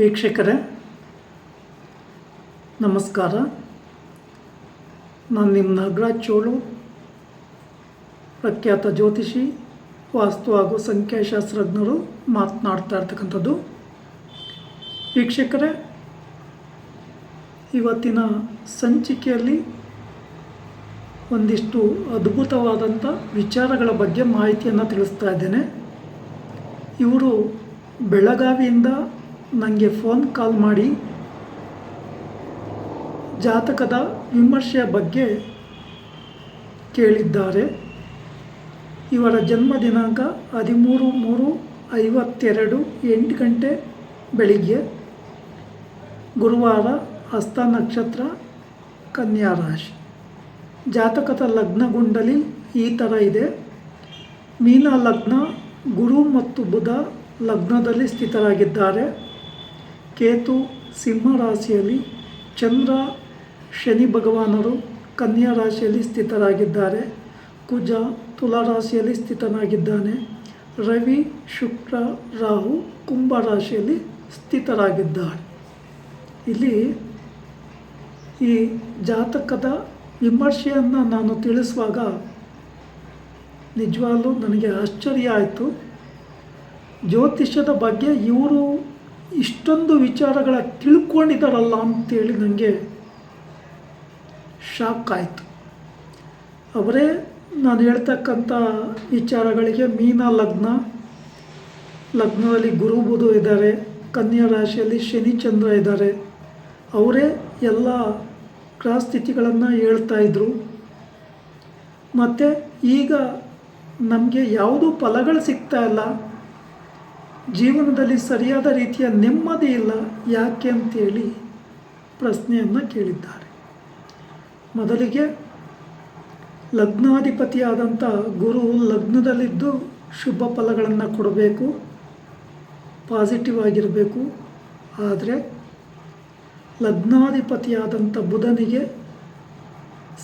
ವೀಕ್ಷಕರೇ, ನಮಸ್ಕಾರ. ನಾನು ನಿಮ್ಮ ನಾಗರಾಜ್ ಚೋಳು, ಪ್ರಖ್ಯಾತ ಜ್ಯೋತಿಷಿ, ವಾಸ್ತು ಹಾಗೂ ಸಂಖ್ಯಾಶಾಸ್ತ್ರಜ್ಞರು ಮಾತನಾಡ್ತಾ ಇರ್ತಕ್ಕಂಥದ್ದು. ವೀಕ್ಷಕರೇ, ಇವತ್ತಿನ ಸಂಚಿಕೆಯಲ್ಲಿ ಒಂದಿಷ್ಟು ಅದ್ಭುತವಾದಂಥ ವಿಚಾರಗಳ ಬಗ್ಗೆ ಮಾಹಿತಿಯನ್ನು ತಿಳಿಸ್ತಾ ಇದ್ದೇನೆ. ಇವರು ಬೆಳಗಾವಿಯಿಂದ ನನಗೆ ಫೋನ್ ಕಾಲ್ ಮಾಡಿ ಜಾತಕದ ವಿಮರ್ಶೆಯ ಬಗ್ಗೆ ಕೇಳಿದ್ದಾರೆ. ಇವರ ಜನ್ಮ ದಿನಾಂಕ ಹದಿಮೂರು ಮೂರು ಐವತ್ತೆರಡು ಎಂಟು ಗಂಟೆ ಬೆಳಿಗ್ಗೆ. ಗುರುವಾರ ಹಸ್ತ ನಕ್ಷತ್ರ, ಕನ್ಯಾ ರಾಶಿ. ಜಾತಕದ ಲಗ್ನ ಗುಂಡಲಿ ಈ ಥರ ಇದೆ. ಮೀನ ಲಗ್ನ, ಗುರು ಮತ್ತು ಬುಧ ಲಗ್ನದಲ್ಲಿ ಸ್ಥಿತರಾಗಿದ್ದಾರೆ. ಕೇತು ಸಿಂಹ ರಾಶಿಯಲ್ಲಿ ಚಂದ್ರ, ಶನಿ ಭಗವಾನರು ಕನ್ಯಾ ರಾಶಿಯಲ್ಲಿ ಸ್ಥಿತರಾಗಿದ್ದಾರೆ. ಕುಜ ತುಲಾ ರಾಶಿಯಲ್ಲಿ ಸ್ಥಿತನಾಗಿದ್ದಾನೆ. ರವಿ, ಶುಕ್ರ, ರಾಹು ಕುಂಭ ರಾಶಿಯಲ್ಲಿ ಸ್ಥಿತರಾಗಿದ್ದಾರೆ ಇಲ್ಲಿ ಈ ಜಾತಕದ ವಿಮರ್ಶೆಯನ್ನು ನಾನು ತಿಳಿಸುವಾಗ ನಿಜವಾಗ್ಲೂ ನನಗೆ ಆಶ್ಚರ್ಯ ಆಯಿತು. ಜ್ಯೋತಿಷ್ಯದ ಬಗ್ಗೆ ಇವರು ಇಷ್ಟೊಂದು ವಿಚಾರಗಳ ತಿಳ್ಕೊಂಡಿದ್ದಾರಲ್ಲ ಅಂತೇಳಿ ನನಗೆ ಶಾಕ್ ಆಯಿತು. ಅವರೇ ನಾನು ಹೇಳ್ತಕ್ಕಂಥ ವಿಚಾರಗಳಿಗೆ ಮೀನ ಲಗ್ನ, ಲಗ್ನದಲ್ಲಿ ಗುರು ಬುಧು ಇದ್ದಾರೆ, ಕನ್ಯಾ ರಾಶಿಯಲ್ಲಿ ಶನಿ ಚಂದ್ರ ಇದ್ದಾರೆ. ಅವರೇ ಎಲ್ಲ ಗ್ರಹಸ್ಥಿತಿಗಳನ್ನು ಹೇಳ್ತಾ ಇದ್ದರು ಮತ್ತು ಈಗ ನಮಗೆ ಯಾವುದೂ ಫಲಗಳು ಸಿಗ್ತಾ ಇಲ್ಲ. ಜೀವನದಲ್ಲಿ ಸರಿಯಾದ ರೀತಿಯ ನೆಮ್ಮದಿ ಇಲ್ಲ, ಯಾಕೆ ಅಂತೇಳಿ ಪ್ರಶ್ನೆಯನ್ನು ಕೇಳಿದ್ದಾರೆ. ಮೊದಲಿಗೆ ಲಗ್ನಾಧಿಪತಿಯಾದಂಥ ಗುರು ಲಗ್ನದಲ್ಲಿದ್ದು ಶುಭ ಫಲಗಳನ್ನು ಕೊಡಬೇಕು ಪಾಸಿಟಿವ್ ಆಗಿರಬೇಕು. ಆದರೆ ಲಗ್ನಾಧಿಪತಿಯಾದಂಥ ಬುಧನಿಗೆ,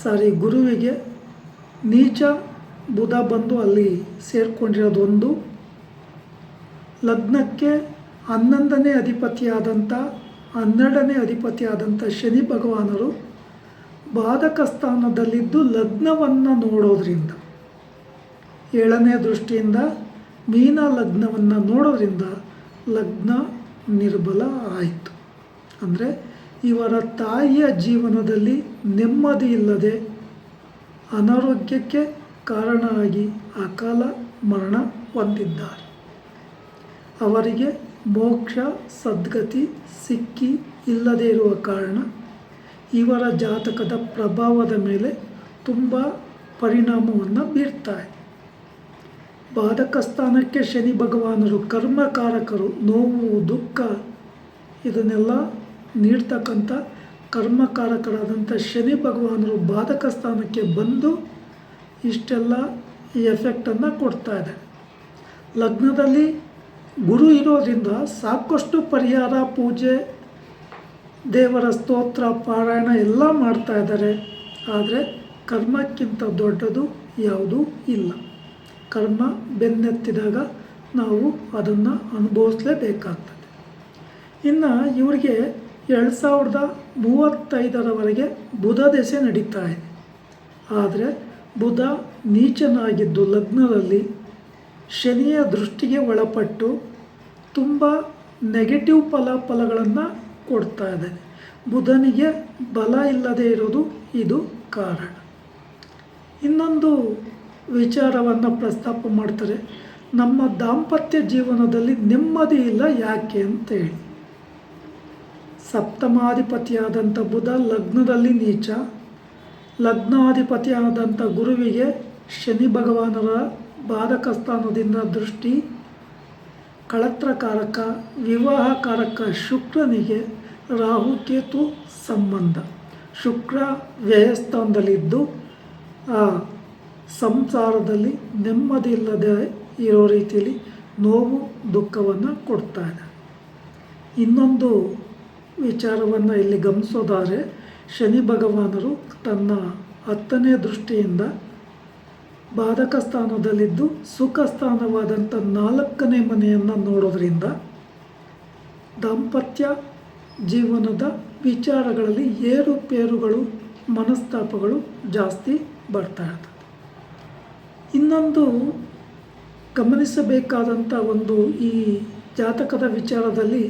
ಸಾರಿ ಗುರುವಿಗೆ ನೀಚ ಬುಧ ಬಂದು ಅಲ್ಲಿ ಸೇರಿಕೊಂಡಿರೋದೊಂದು ಲಗ್ನಕ್ಕೆ ಹನ್ನೊಂದನೇ ಅಧಿಪತಿಯಾದಂಥ, ಹನ್ನೆರಡನೇ ಅಧಿಪತಿಯಾದಂಥ ಶನಿ ಭಗವಾನರು ಬಾಧಕ ಸ್ಥಾನದಲ್ಲಿದ್ದು ಲಗ್ನವನ್ನು ನೋಡೋದ್ರಿಂದ, ಏಳನೇ ದೃಷ್ಟಿಯಿಂದ ಮೀನ ಲಗ್ನವನ್ನು ನೋಡೋದ್ರಿಂದ ಲಗ್ನ ನಿರ್ಬಲ ಆಯಿತು. ಅಂದರೆ ಇವರ ತಾಯಿಯ ಜೀವನದಲ್ಲಿ ನೆಮ್ಮದಿ ಇಲ್ಲದೆ ಅನಾರೋಗ್ಯಕ್ಕೆ ಕಾರಣವಾಗಿ ಅಕಾಲ ಮರಣ ಹೊಂದಿದ್ದಾರೆ. ಅವರಿಗೆ ಮೋಕ್ಷ, ಸದ್ಗತಿ, ಸಿಕ್ಕಿ ಇಲ್ಲದೇ ಇರುವ ಕಾರಣ ಇವರ ಜಾತಕದ ಪ್ರಭಾವದ ಮೇಲೆ ತುಂಬ ಪರಿಣಾಮವನ್ನು ಬೀರ್ತಾರೆ. ಬಾಧಕ ಸ್ಥಾನಕ್ಕೆ ಶನಿ ಭಗವಾನರು ಕರ್ಮಕಾರಕರು, ನೋವು, ದುಃಖ ಇದನ್ನೆಲ್ಲ ನೀಡ್ತಕ್ಕಂಥ ಕರ್ಮಕಾರಕರಾದಂಥ ಶನಿ ಭಗವಾನರು ಬಾಧಕ ಸ್ಥಾನಕ್ಕೆ ಬಂದು ಇಷ್ಟೆಲ್ಲ ಎಫೆಕ್ಟನ್ನು ಕೊಡ್ತಾ ಇದೆ ಲಗ್ನದಲ್ಲಿ ಗುರು ಇರೋದ್ರಿಂದ ಸಾಕಷ್ಟು ಪರಿಹಾರ, ಪೂಜೆ, ದೇವರ ಸ್ತೋತ್ರ, ಪಾರಾಯಣ ಎಲ್ಲ ಮಾಡ್ತಾ ಇದ್ದಾರೆ. ಆದರೆ ಕರ್ಮಕ್ಕಿಂತ ದೊಡ್ಡದು ಯಾವುದೂ ಇಲ್ಲ. ಕರ್ಮ ಬೆನ್ನೆತ್ತಿದಾಗ ನಾವು ಅದನ್ನು ಅನುಭವಿಸಲೇಬೇಕಾಗ್ತದೆ. ಇನ್ನು ಇವರಿಗೆ ಎರಡು ಸಾವಿರದ ಮೂವತ್ತೈದರವರೆಗೆ ಬುಧ ದೆಸೆ ನಡೀತಾ ಇದೆ. ಆದರೆ ಬುಧ ನೀಚನಾಗಿದ್ದು ಲಗ್ನದಲ್ಲಿ ಶನಿಯ ದೃಷ್ಟಿಗೆ ಒಳಪಟ್ಟು ತುಂಬ ನೆಗೆಟಿವ್ ಫಲಾಫಲಗಳನ್ನು ಕೊಡ್ತಾ ಇದೆ. ಬುಧನಿಗೆ ಬಲ ಇಲ್ಲದೆ ಇರೋದು ಇದು ಕಾರಣ. ಇನ್ನೊಂದು ವಿಚಾರವನ್ನು ಪ್ರಸ್ತಾಪ ಮಾಡ್ತಾರೆ. ನಮ್ಮ ದಾಂಪತ್ಯ ಜೀವನದಲ್ಲಿ ನೆಮ್ಮದಿ ಇಲ್ಲ ಯಾಕೆ ಅಂತೇಳಿ. ಸಪ್ತಮಾಧಿಪತಿಯಾದಂಥ ಬುಧ ಲಗ್ನದಲ್ಲಿ ನೀಚ. ಲಗ್ನಾಧಿಪತಿಯಾದಂಥ ಗುರುವಿಗೆ ಶನಿ ಭಗವಾನರ ಬಾಧಕ ಸ್ಥಾನದಿಂದ ದೃಷ್ಟಿ, ಕಳತ್ರಕಾರಕ, ವಿವಾಹಕಾರಕ ಶುಕ್ರನಿಗೆ ರಾಹುಕೇತು ಸಂಬಂಧ. ಶುಕ್ರ ವ್ಯಯಸ್ಥಾನದಲ್ಲಿದ್ದು, ಆ ಸಂಸಾರದಲ್ಲಿ ನೆಮ್ಮದಿ ಇಲ್ಲದೆ ಇರೋ ರೀತಿಯಲ್ಲಿ ನೋವು, ದುಃಖವನ್ನು ಕೊಡ್ತಾ ಇದೆ ಇನ್ನೊಂದು ವಿಚಾರವನ್ನು ಇಲ್ಲಿ ಗಮನಿಸೋದಾದರೆ, ಶನಿ ಭಗವಾನರು ತನ್ನ ಹತ್ತನೇ ದೃಷ್ಟಿಯಿಂದ ಬಾಧಕ ಸ್ಥಾನದಲ್ಲಿದ್ದು ಸುಖ ಸ್ಥಾನವಾದಂಥ ನಾಲ್ಕನೇ ಮನೆಯನ್ನು ನೋಡೋದ್ರಿಂದ ದಾಂಪತ್ಯ ಜೀವನದ ವಿಚಾರಗಳಲ್ಲಿ ಏರುಪೇರುಗಳು, ಮನಸ್ತಾಪಗಳು ಜಾಸ್ತಿ ಬರ್ತಾ ಇರ್ತದೆ. ಇನ್ನೊಂದು ಗಮನಿಸಬೇಕಾದಂಥ ಒಂದು ಈ ಜಾತಕದ ವಿಚಾರದಲ್ಲಿ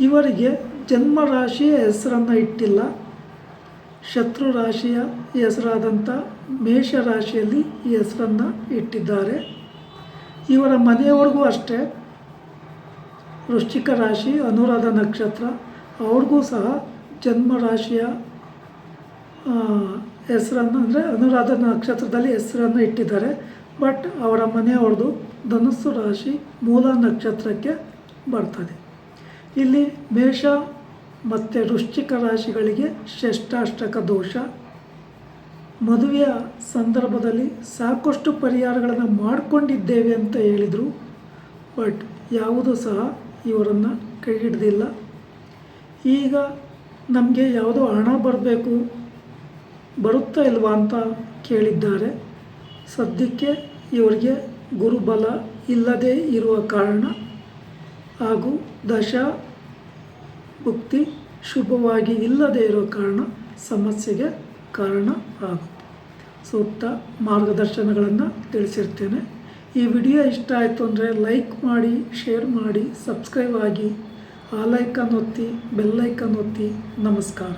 ಇವರಿಗೆ ಜನ್ಮ ರಾಶಿಯ ಹೆಸರನ್ನು ಇಟ್ಟಿಲ್ಲ. ಶತ್ರು ರಾಶಿಯ ಹೆಸರಾದಂಥ ಮೇಷ ರಾಶಿಯಲ್ಲಿ ಈ ಹೆಸರನ್ನು ಇಟ್ಟಿದ್ದಾರೆ. ಇವರ ಮನೆಯವ್ರಿಗೂ ಅಷ್ಟೇ. ವೃಶ್ಚಿಕ ರಾಶಿ, ಅನುರಾಧ ನಕ್ಷತ್ರ, ಅವ್ರಿಗೂ ಸಹ ಜನ್ಮ ರಾಶಿಯ ಹೆಸರನ್ನು ಅಂದರೆ ಅನುರಾಧ ನಕ್ಷತ್ರದಲ್ಲಿ ಹೆಸರನ್ನು ಇಟ್ಟಿದ್ದಾರೆ. ಬಟ್ ಅವರ ಮನೆಯವ್ರದ್ದು ಧನುಸ್ಸು ರಾಶಿ ಮೂಲ ನಕ್ಷತ್ರಕ್ಕೆ ಬರ್ತದೆ. ಇಲ್ಲಿ ಮೇಷ ಮತ್ತು ವೃಶ್ಚಿಕ ರಾಶಿಗಳಿಗೆ ಶ್ರೇಷ್ಠಾಷ್ಟಕ ದೋಷ. ಮದುವೆಯ ಸಂದರ್ಭದಲ್ಲಿ ಸಾಕಷ್ಟು ಪರಿಹಾರಗಳನ್ನು ಮಾಡಿಕೊಂಡಿದ್ದೇವೆ ಅಂತ ಹೇಳಿದರು. ಬಟ್ ಯಾವುದೂ ಸಹ ಇವರನ್ನು ಕೈ ಹಿಡ್ದಿಲ್ಲ ಈಗ ನಮಗೆ ಯಾವುದೋ ಹಣ ಬರಬೇಕು, ಬರುತ್ತಾ ಇಲ್ವಾ ಅಂತ ಕೇಳಿದ್ದಾರೆ. ಸದ್ಯಕ್ಕೆ ಇವರಿಗೆ ಗುರುಬಲ ಇಲ್ಲದೇ ಇರುವ ಕಾರಣ ಹಾಗೂ ದಶ ಭುಕ್ತಿ ಶುಭವಾಗಿ ಇಲ್ಲದೇ ಇರೋ ಕಾರಣ ಸಮಸ್ಯೆಗೆ ಕಾರಣ ಆಗುತ್ತೆ ಸೂಕ್ತ ಮಾರ್ಗದರ್ಶನಗಳನ್ನು ತಿಳಿಸಿರ್ತೇನೆ. ಈ ವಿಡಿಯೋ ಇಷ್ಟ ಆಯಿತು ಅಂದರೆ ಲೈಕ್ ಮಾಡಿ, ಶೇರ್ ಮಾಡಿ, ಸಬ್ಸ್ಕ್ರೈಬ್ ಆಗಿ, ಆ ಲೈಕನ್ ಒತ್ತಿ ಬೆಲ್ಲೈಕನ್ ಒತ್ತಿ. ನಮಸ್ಕಾರ.